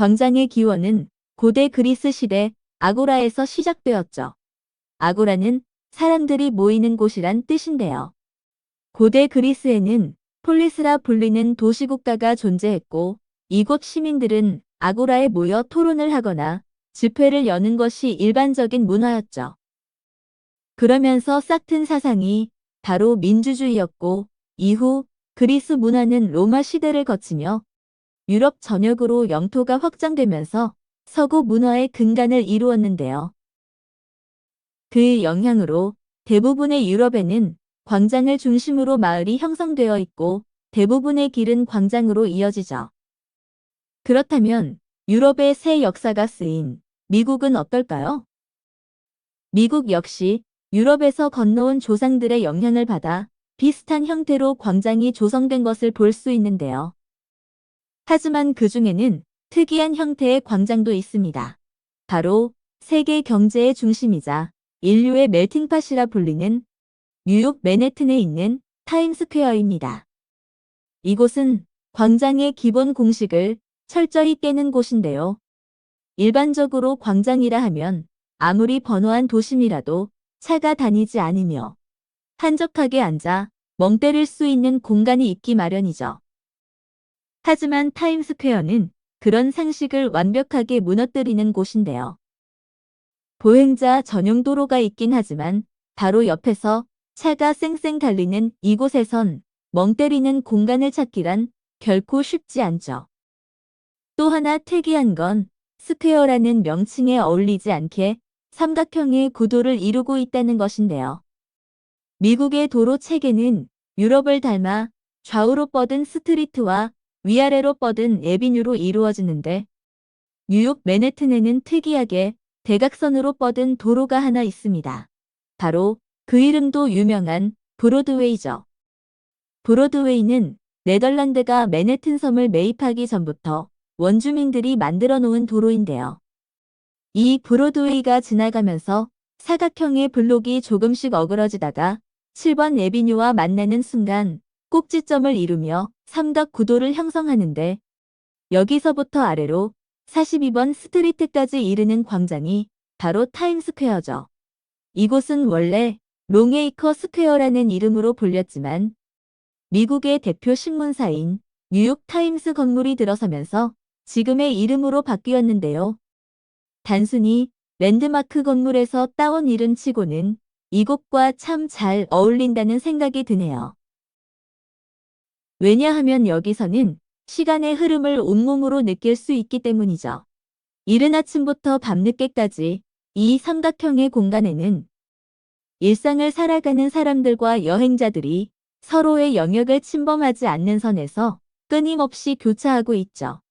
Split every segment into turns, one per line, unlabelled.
광장의 기원은 고대 그리스 시대 아고라에서 시작되었죠. 아고라는 사람들이 모이는 곳이란 뜻인데요. 고대 그리스에는 폴리스라 불리는 도시국가가 존재했고 이곳 시민들은 아고라에 모여 토론을 하거나 집회를 여는 것이 일반적인 문화였죠. 그러면서 싹튼 사상이 바로 민주주의였고 이후 그리스 문화는 로마 시대를 거치며 유럽 전역으로 영토가 확장되면서 서구 문화의 근간을 이루었는데요. 그 영향으로 대부분의 유럽에는 광장을 중심으로 마을이 형성되어 있고 대부분의 길은 광장으로 이어지죠. 그렇다면 유럽의 새 역사가 쓰인 미국은 어떨까요? 미국 역시 유럽에서 건너온 조상들의 영향을 받아 비슷한 형태로 광장이 조성된 것을 볼 수 있는데요. 하지만 그 중에는 특이한 형태의 광장도 있습니다. 바로 세계 경제의 중심이자 인류의 멜팅팟이라 불리는 뉴욕 맨해튼에 있는 타임스퀘어입니다. 이곳은 광장의 기본 공식을 철저히 깨는 곳인데요. 일반적으로 광장이라 하면 아무리 번화한 도심이라도 차가 다니지 않으며 한적하게 앉아 멍 때릴 수 있는 공간이 있기 마련이죠. 하지만 타임스퀘어는 그런 상식을 완벽하게 무너뜨리는 곳인데요. 보행자 전용 도로가 있긴 하지만 바로 옆에서 차가 쌩쌩 달리는 이곳에선 멍 때리는 공간을 찾기란 결코 쉽지 않죠. 또 하나 특이한 건 스퀘어라는 명칭에 어울리지 않게 삼각형의 구도를 이루고 있다는 것인데요. 미국의 도로 체계는 유럽을 닮아 좌우로 뻗은 스트리트와 위아래로 뻗은 에비뉴로 이루어지는데 뉴욕 맨해튼에는 특이하게 대각선으로 뻗은 도로가 하나 있습니다. 바로 그 이름도 유명한 브로드웨이죠. 브로드웨이는 네덜란드가 맨해튼 섬을 매입하기 전부터 원주민들이 만들어 놓은 도로인데요. 이 브로드웨이가 지나가면서 사각형의 블록이 조금씩 어그러지다가 7번 에비뉴와 만나는 순간 꼭지점을 이루며 삼각 구도를 형성하는데 여기서부터 아래로 42번 스트리트까지 이르는 광장이 바로 타임스퀘어죠. 이곳은 원래 롱에이커 스퀘어라는 이름으로 불렸지만 미국의 대표 신문사인 뉴욕 타임스 건물이 들어서면서 지금의 이름으로 바뀌었는데요. 단순히 랜드마크 건물에서 따온 이름 치고는 이곳과 참 잘 어울린다는 생각이 드네요. 왜냐하면 여기서는 시간의 흐름을 온몸으로 느낄 수 있기 때문이죠. 이른 아침부터 밤늦게까지 이 삼각형의 공간에는 일상을 살아가는 사람들과 여행자들이 서로의 영역을 침범하지 않는 선에서 끊임없이 교차하고 있죠.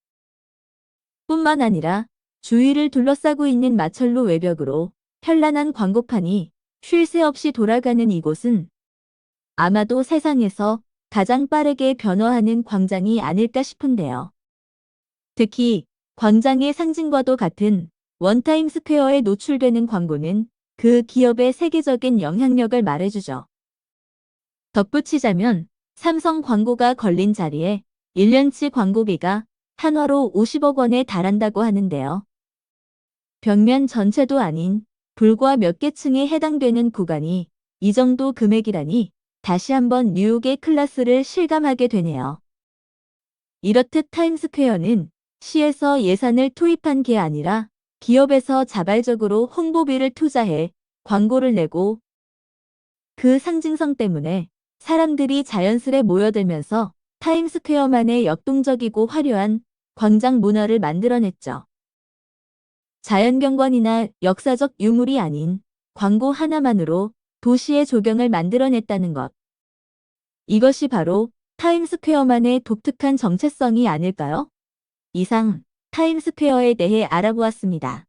뿐만 아니라 주위를 둘러싸고 있는 마철로 외벽으로 현란한 광고판이 쉴 새 없이 돌아가는 이곳은 아마도 세상에서 가장 빠르게 변화하는 광장이 아닐까 싶은데요. 특히 광장의 상징과도 같은 원타임 스퀘어에 노출되는 광고는 그 기업의 세계적인 영향력을 말해주죠. 덧붙이자면 삼성 광고가 걸린 자리에 1년치 광고비가 한화로 50억 원에 달한다고 하는데요. 벽면 전체도 아닌 불과 몇 개 층에 해당되는 구간이 이 정도 금액이라니 다시 한번 뉴욕의 클라스를 실감하게 되네요. 이렇듯 타임스퀘어는 시에서 예산을 투입한 게 아니라 기업에서 자발적으로 홍보비를 투자해 광고를 내고 그 상징성 때문에 사람들이 자연스레 모여들면서 타임스퀘어만의 역동적이고 화려한 광장 문화를 만들어냈죠. 자연경관이나 역사적 유물이 아닌 광고 하나만으로 도시의 조경을 만들어냈다는 것. 이것이 바로 타임스퀘어만의 독특한 정체성이 아닐까요? 이상 타임스퀘어에 대해 알아보았습니다.